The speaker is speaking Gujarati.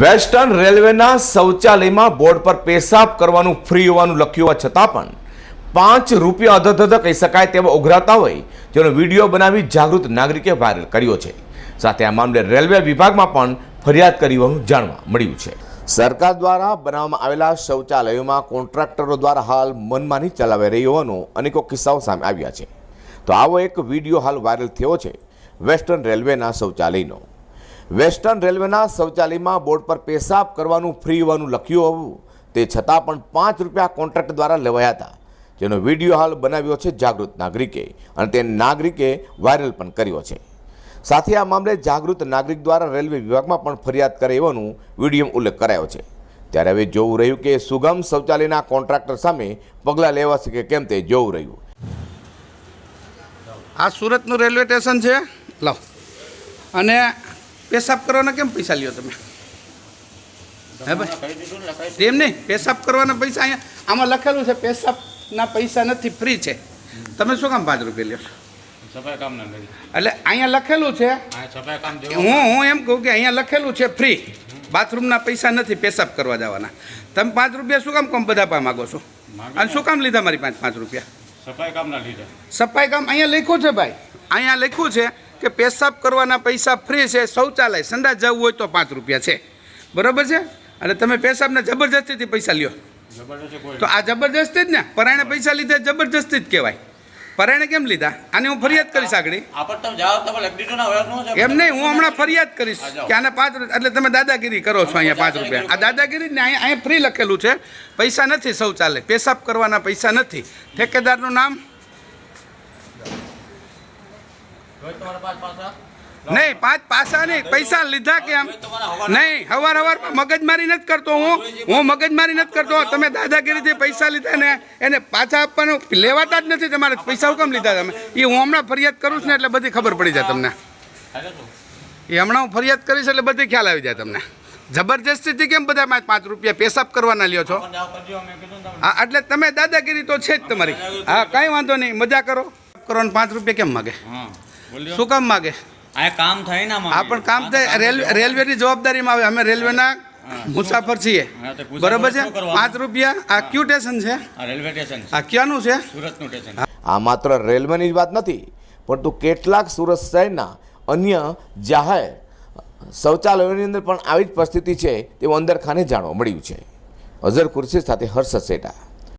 વેસ્ટર્ન રેલવેના શૌચાલયમાં બોર્ડ પર પેશાબ કરવાનું ફ્રી હોવાનું લખ્યું હોવા છતાં પણ પાંચ રૂપિયા અધધધ કહી શકાય તેવા ઉઘરાતા હોય જેનો વીડિયો બનાવી જાગૃત નાગરિકે વાયરલ કર્યો છે. સાથે આ મામલે રેલવે વિભાગમાં પણ ફરિયાદ કરી હોવાનું જાણવા મળ્યું છે. સરકાર દ્વારા બનાવવામાં આવેલા શૌચાલયોમાં કોન્ટ્રાક્ટરો દ્વારા હાલ મનમાની ચલાવી રહી હોવાનો અનેકો કિસ્સાઓ સામે આવ્યા છે. તો આવો એક વીડિયો હાલ વાયરલ થયો છે વેસ્ટર્ન રેલવેના શૌચાલયનો. વેસ્ટર્ન રેલવેના શૌચાલયમાં બોર્ડ પર પેશાબ કરવાનું ફ્રી હોવાનું લખ્યું હોવું. તે છતાં પણ પાંચ રૂપિયા કોન્ટ્રાક્ટ દ્વારા લેવાયા હતા. જેનો વીડિયો હાલ બનાવ્યો છે જાગૃત નાગરિકે અને તે નાગરિકે વાયરલ પણ કર્યો છે. સાથે આ મામલે જાગૃત નાગરિક દ્વારા રેલવે વિભાગમાં પણ ફરિયાદ કરે એવાનું વીડિયો ઉલ્લેખ કરાયો છે. ત્યારે હવે જોવું રહ્યું કે સુગમ શૌચાલયના કોન્ટ્રાક્ટર સામે પગલાં લેવાશે કે કેમ તે જોવું રહ્યું. આ સુરતનું રેલવે સ્ટેશન છે. લો. અને પેશાબ કરવાના કેમ પૈસા લ્યો તમે? હે ભાઈ? એમ નહીં પેશાબ કરવાના પૈસા અહીંયા આમાં લખેલું છે પેશાબના પૈસા નથી ફ્રી છે. તમે શું કામ પાંચ રૂપિયા લ્યો એટલે અહીંયા લખેલું છે હું હું એમ કહું કે અહીંયા લખેલું છે ફ્રી. બાથરૂમના પૈસા નથી પેશાબ કરવા જવાના. તમે પાંચ રૂપિયા શું કામ કામ બધા પા માગો છો? અને શું કામ લીધા મારી પાંચ પાંચ રૂપિયા? સફાઈ કામ ના લીધે. સફાઈ કામ અહીંયા લખ્યું છે ભાઈ. અહીંયા લખ્યું છે કે પેશાબ કરવાના પૈસા ફ્રી છે શૌચાલય સંડા જવું હોય તો પાંચ રૂપિયા છે. બરાબર છે? અને તમે પેશાબને જબરજસ્તીથી પૈસા લ્યો. તો આ જબરજસ્તી જ ને પરાયણે પૈસા લીધા જબરજસ્તી જ કહેવાય. પરાયણે કેમ લીધા? આની હું ફરિયાદ કરીશ આગળ. એમ નહીં હું હમણાં ફરિયાદ કરીશ કે આને પાંચ એટલે તમે દાદાગીરી કરો છો અહીંયા પાંચ રૂપિયા. આ દાદાગીરી ને અહીંયા અહીંયા ફ્રી લખેલું છે. પૈસા નથી શૌચાલય પેશાબ કરવાના પૈસા નથી. ઠેકેદારનું નામ રોજ તમારા પાંચ પાછા નહીં પાંચ પાસા નહીં પૈસા લીધા કેમ નહીં હવાર હવાર મગજમારી નથી કરતો હું. હું મગજમારી નથી કરતો. તમે દાદાગીરીથી પૈસા લીધા ને એને પાછા આપવાનું લેવાતા જ નથી તમારે. પૈસા કેમ લીધા તમે? એ હું હમણાં ફરિયાદ કરું છું ને એટલે બધી ખબર પડી જાય તમને. એ હમણાં હું ફરિયાદ કરીશ એટલે બધી ખ્યાલ આવી જાય તમને. જબરજસ્તીથી કેમ બધા પાંચ રૂપિયા પેશાબ કરવાના લ્યો છો? ને હા એટલે તમે દાદાગીરી તો છે જ તમારી. હા કાંઈ વાંધો નહીં મજા કરો. કરવાનું પાંચ રૂપિયા કેમ માગે? શું કામ માગે? આ કામ થાય ને આ પણ કામ થાય. રેલવે રેલવેની જવાબદારીમાં આવે. અમે રેલવેના મુસાફર છીએ. બરોબર છે? પાંચ રૂપિયા. આ ક્યુ સ્ટેશન છે? આ રેલવે સ્ટેશન આ ક્યાંનું છે? સુરતનું સ્ટેશન આ માત્ર રેલવેની જ વાત નથી પરંતુ કેટલાક સુરત શહેરના અન્ય જાહેર શૌચાલયોની અંદર પણ આવી જ પરિસ્થિતિ છે તેવું અંદરખાને જાણવા મળ્યું છે. અઝર ખુરશી સાથે હર્ષ સેટા.